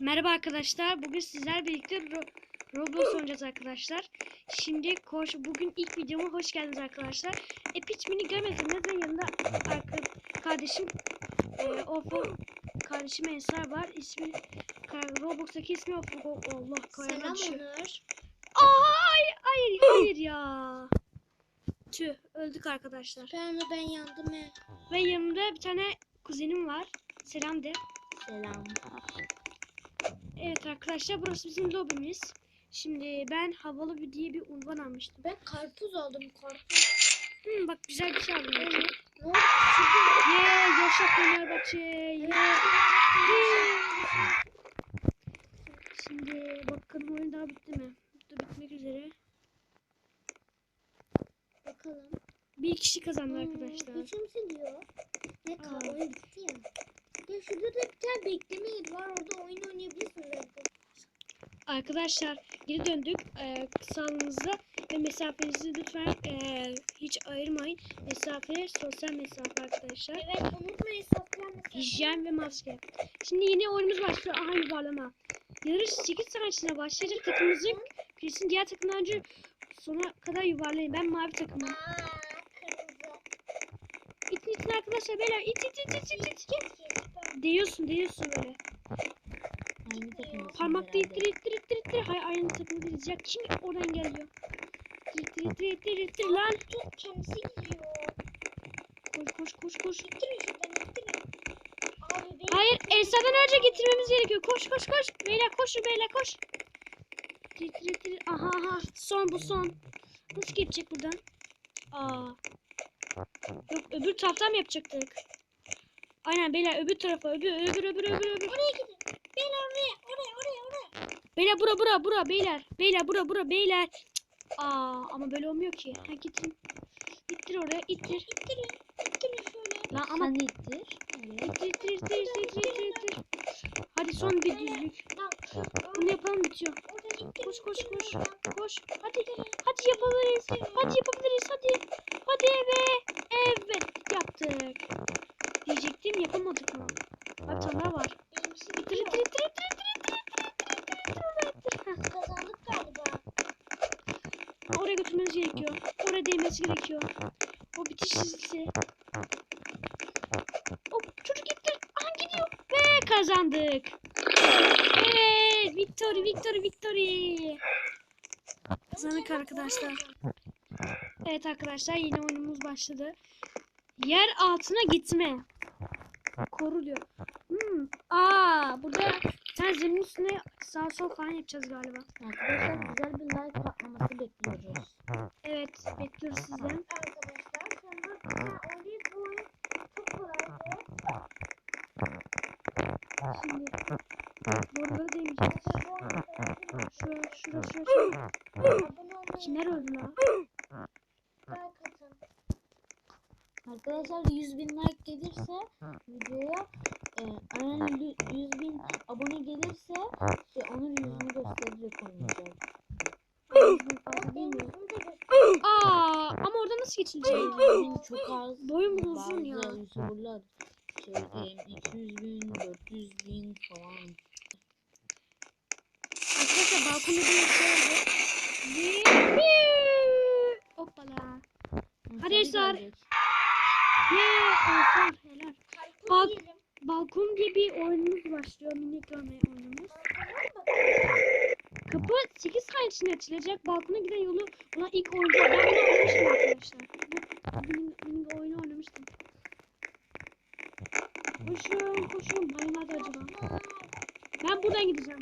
Merhaba arkadaşlar. Bugün sizler birlikte Ro- Roblox oynayacağız arkadaşlar. Şimdi koş bugün ilk videoma hoş geldiniz arkadaşlar. Epic mini görmediniz ve yanında kardeşim e, Ofo kardeşim Ensar var. İsmi Roblox'taki ismi Ofo. Allah kayana Selam. Onur. Aa, hayır, hayır, ya. Tüh, öldük arkadaşlar. Ben de ben yandım he. Ve yanımda bir tane kuzenim var. Selam de. Selam. Evet arkadaşlar burası bizim lobimiz. Şimdi ben havalı bir diye bir unvan almıştım. Ben karpuz aldım karpuz. Hmm, bak güzel bir şey aldım. Ne Ye oldu? Yeah, yaşa Fenerbahçe. Yeah. Şimdi bakalım oyun daha bitti mi? Bitti bitmek üzere. bakalım. Bir kişi kazandı Hmm, arkadaşlar. Üçümüzü diyor. Ne kadar oyun bitti ya. Ya şurada da bir tane bekleme yeri var. Orada oyun oynayabilirsin belki. Arkadaşlar geri döndük. Ee, sağlığınızda ve mesafenizi lütfen ee, hiç ayırmayın. Mesafe sosyal mesafe arkadaşlar. Evet unutmayın sosyal mesafe. Hijyen ve maske. Şimdi yeni oyunumuz başlıyor. Aha yuvarlama. Yarış 8 saniye içinde başlayacak. Takımımızın kesin diğer takımlarca sona kadar yuvarlayın. Ben mavi takımım. İtin itin arkadaşlar beyler. İt it it it it. it. Değiyorsun değiyorsun böyle. Parmakla ittir ittir ittir ittir. Hayır aynı takımı. Ya kim oradan geliyor? İttir ittir ittir ittir lan. Çok kendisi gidiyor. Koş koş koş koş. İttirin şuradan benim Hayır Elsa'dan önce getirmemiz gerekiyor. Koş koş koş. Beyler koşun beyler koş. Tir tir tir. Aha aha. Son bu son. Nasıl geçecek buradan? Aa. Yok öbür taraftan mı yapacaktık? Aynen beyler öbür tarafa öbür öbür öbür öbür öbür. Oraya gidin. Ben oraya oraya oraya oraya. Beyler bura bura bura beyler. Beyler bura bura beyler. Aa ama böyle olmuyor ki. Ha getirin. İttir oraya ittir. İttirin. İttirin şöyle. Lan ama Sen ittir. İttir ittir ittir ittir ittir ittir. Hadi son bir düzlük. Bunu yapalım bitiyor. Koş koş koş. Koş. Hadi. Hadi yapabiliriz. Hadi yapabiliriz. Hadi. Hadi ve evet yaptık. Diyecektim yapamadık mı? Daha var ittir ittir ittir ittir ittir. Heh, Kazandık galiba. Oraya götürmeniz gerekiyor. Oraya değmesi gerekiyor. O bitiş çizgisi. Hop çocuk gitti. Aha gidiyor. Ve kazandık. Evet. Victory, victory, victory. Kazandık arkadaşlar. Evet arkadaşlar yine oyunumuz başladı. Yer altına gitme. Koru diyor. Hmm. Aa burada tane zemin üstüne sağ sol falan yapacağız galiba. Arkadaşlar güzel bir like patlaması bekliyoruz. Evet bekliyoruz sizden. Arkadaşlar tane oynayıp bu oyun çok kolaydı. Şimdi boruları deneyeceğiz. Şura şura şura şura. Kimler öldü lan? like atın. Arkadaşlar 100 bin like gelirse videoya e, aynen 100 bin abone gelirse işte onun yüzünü göstererek oynayacağım. Aa, ama orada nasıl geçilecek? Çok az. Boyum uzun ya. Youtuberlar şey, 200 bin, 400 bin falan. Arkadaşlar balkonu bir şey yükseldi. Hoppala. Arkadaşlar. Ne? Olsun. Helal. Bak. Balkon diye bir oyunumuz başlıyor. Minik oyunumuz. Kapı 8 saniye içinde açılacak. Balkona giden yolu buna ilk oyuncu. Ben bunu oynamıştım arkadaşlar. Bu benim, benim de oyunu oynamıştım. Koşun koşun. Bana nerede acaba? Ben buradan gideceğim.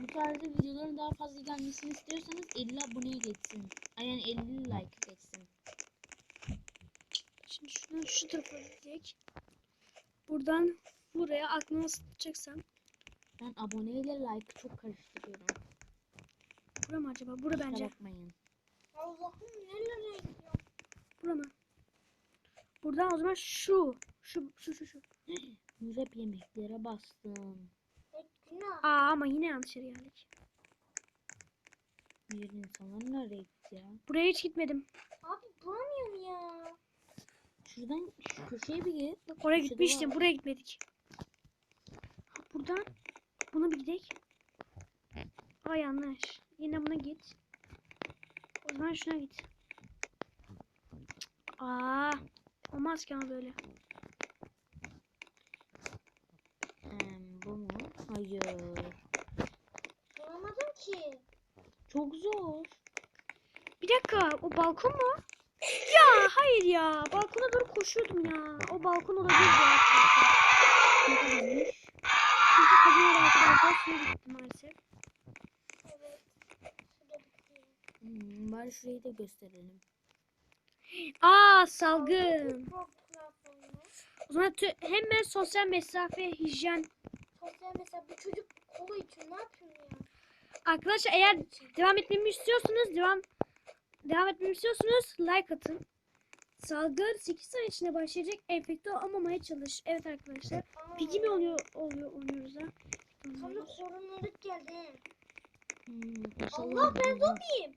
Bu tarzda videoların daha fazla gelmesini istiyorsanız 50 aboneye geçsin. Aynen 50 like geçsin. Şimdi şuradan şu tarafa gidecek. Buradan buraya aklına nasıl tutacaksam. Ben aboneyle like çok karıştırıyorum. Bura mı acaba? Bura Kusura bence. bakmayın. Allah'ım nerelere gidiyor? Bura mı? Buradan o zaman şu. Şu şu şu şu. Yüz hep yemeklere bastım. Aa ama yine yanlış yere geldik. Bir insanlar nereye gitti ya? Buraya hiç gitmedim. Abi bulamıyorum ya. Şuradan şu köşeye bir git. Bak Oraya köşede gitmiştim. var. Buraya gitmedik. Buradan Buna bir gidelim. Aa yanlış. Yine buna git. O zaman şuna git. Aa, olmaz ki ama böyle. Em, bu mu? Hayır. Bulamadım ki. Çok zor. Bir dakika, o balkon mu? Ya hayır ya, balkona doğru koşuyordum ya. O balkon olabilir ya. Suya gitti maalesef. Evet. Şurada bitiyor. Hmm, bari şurayı da gösterelim. Aa salgın. O zaman hemen sosyal mesafe, hijyen. Sosyal mesela bu çocuk kola içiyor. Ne yapıyorsun ya? Arkadaşlar eğer devam etmemi istiyorsanız devam devam etmemi istiyorsanuz like atın. Salgın 8 saniye içinde başlayacak. Enfekte olmamaya çalış. Evet arkadaşlar. Peki mi oluyor oluyor oynuyoruz ha? Tam da sorunluluk geldi. Hmm, Allah ben zombiyim.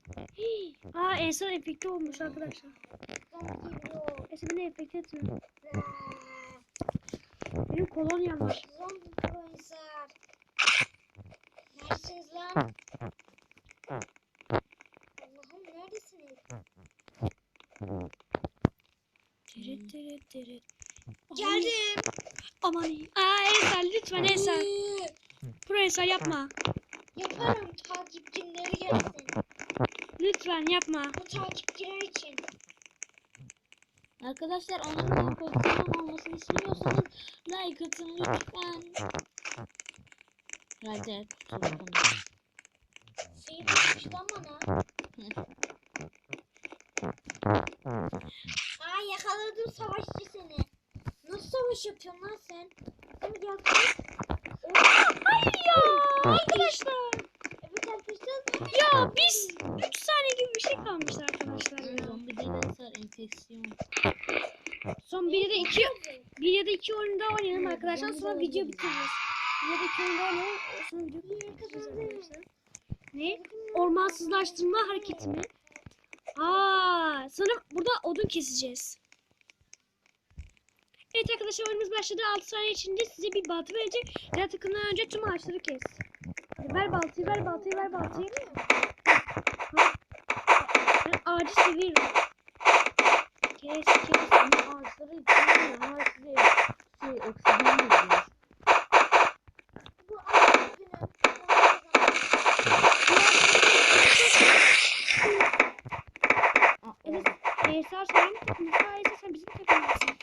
Aa Ensar enfekte olmuş arkadaşlar. Geliyor. Ensar beni enfekte etmiyor. Benim kolonyam var. Zombi profesör. Neredesiniz lan? Allah'ım neredesiniz? Tırıt tırıt tırıt. Geldim. Aman iyi. Aa Ensar lütfen Ensar. Pro Ensar yapma. Yaparım takipçileri gelsin. Lütfen yapma. Bu takipçiler için. Arkadaşlar onun korkusunun olmasını istiyorsanız like atın lütfen. Hadi kurtuldum. Şey düşmüş lan bana. Aa yakaladım savaşçı seni. Nasıl savaş yapıyorsun lan sen? Hadi gel. Hayır ya. Arkadaşlar. Evet arkadaşlar. Ya biz 3 saniye gibi bir şey kalmış arkadaşlar ya. Zombi denensler enfeksiyon. Son 1 ya da 2 1 ya da 2 oyun daha oynayalım arkadaşlar. Sonra video bitiririz. 1 ya da 2 oyun daha oynayalım. Sonra video bitiririz arkadaşlar. Ne? Ormansızlaştırma hareketi mi? Aa, sanırım burada odun keseceğiz. Evet arkadaşlar oyunumuz başladı. 6 saniye içinde size bir balta verecek. Diğer takımdan önce tüm ağaçları kes. Hadi ver baltayı, ver baltayı, ver baltayı. Ben ağacı seviyorum. Kes, kes. Ama ağaçları içmiyor. Ama size şey, oksijen veriyor. Bu ay günü. Aa, Evet. Eğer sen takımımızda ise sen bizim takımımızsın.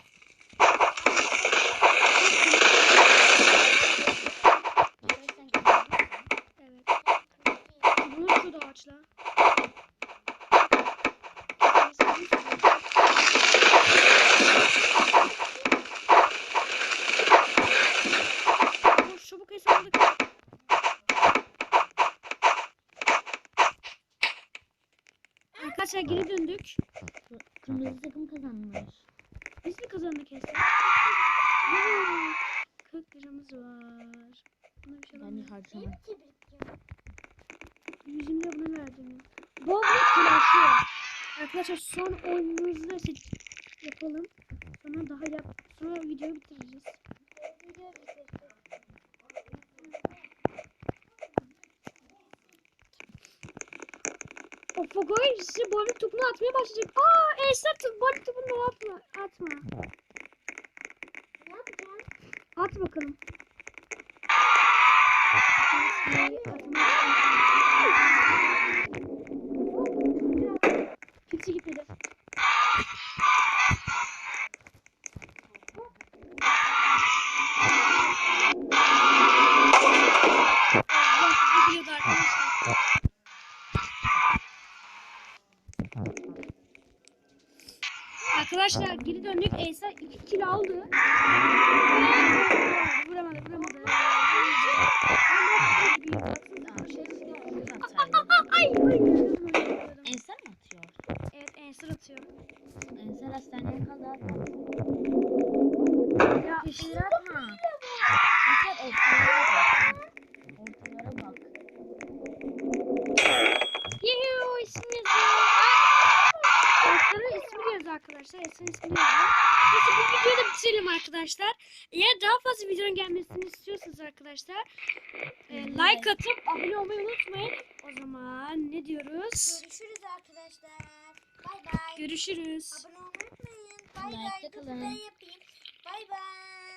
Evet. Bunu şurada ağaçla. Koş, Çabuk hesaplık. Arkadaşlar geri döndük. Kırmızı takım kazanmış. Biz mi kazandık hesap? 40 liramız var. Buna bir şey Ben alamıyorum. harcamadım. Yüzümde bunu verdim. Bol bir telaşı. Arkadaşlar son oyunumuzu seç yapalım. Sonra daha yap. Sonra videoyu bitireceğiz. O Fogoy size bowling topunu atmaya başlayacak. Aa Esra bowling topunu atma. Atma. Ne yapacaksın? At bakalım. Arkadaşlar geri döndük. Esa 2 kilo aldı. Vuramadı, vuramadı. Atayım. Ay, ay, Ensar mı atıyor? Evet, Ensar atıyor. Ensar hastaneye kaldı atma. Ya, Kişiler atma. Ensar ortalara bak. Ortalara bak. Yuhu, ismi yazıyor. Ensar'ın ismi yazıyor arkadaşlar. Ensar'ın ismi yazıyor. Neyse bu videoyu da bitirelim arkadaşlar. Eğer daha fazla videonun gelmesini istiyorsanız arkadaşlar e, like atıp abone olmayı unutmayın. O zaman ne diyoruz? Görüşürüz arkadaşlar. Bay bay. Görüşürüz. Abone olmayı unutmayın. Bay Like'ta bay. Dur kalın. ben yapayım. Bay bay.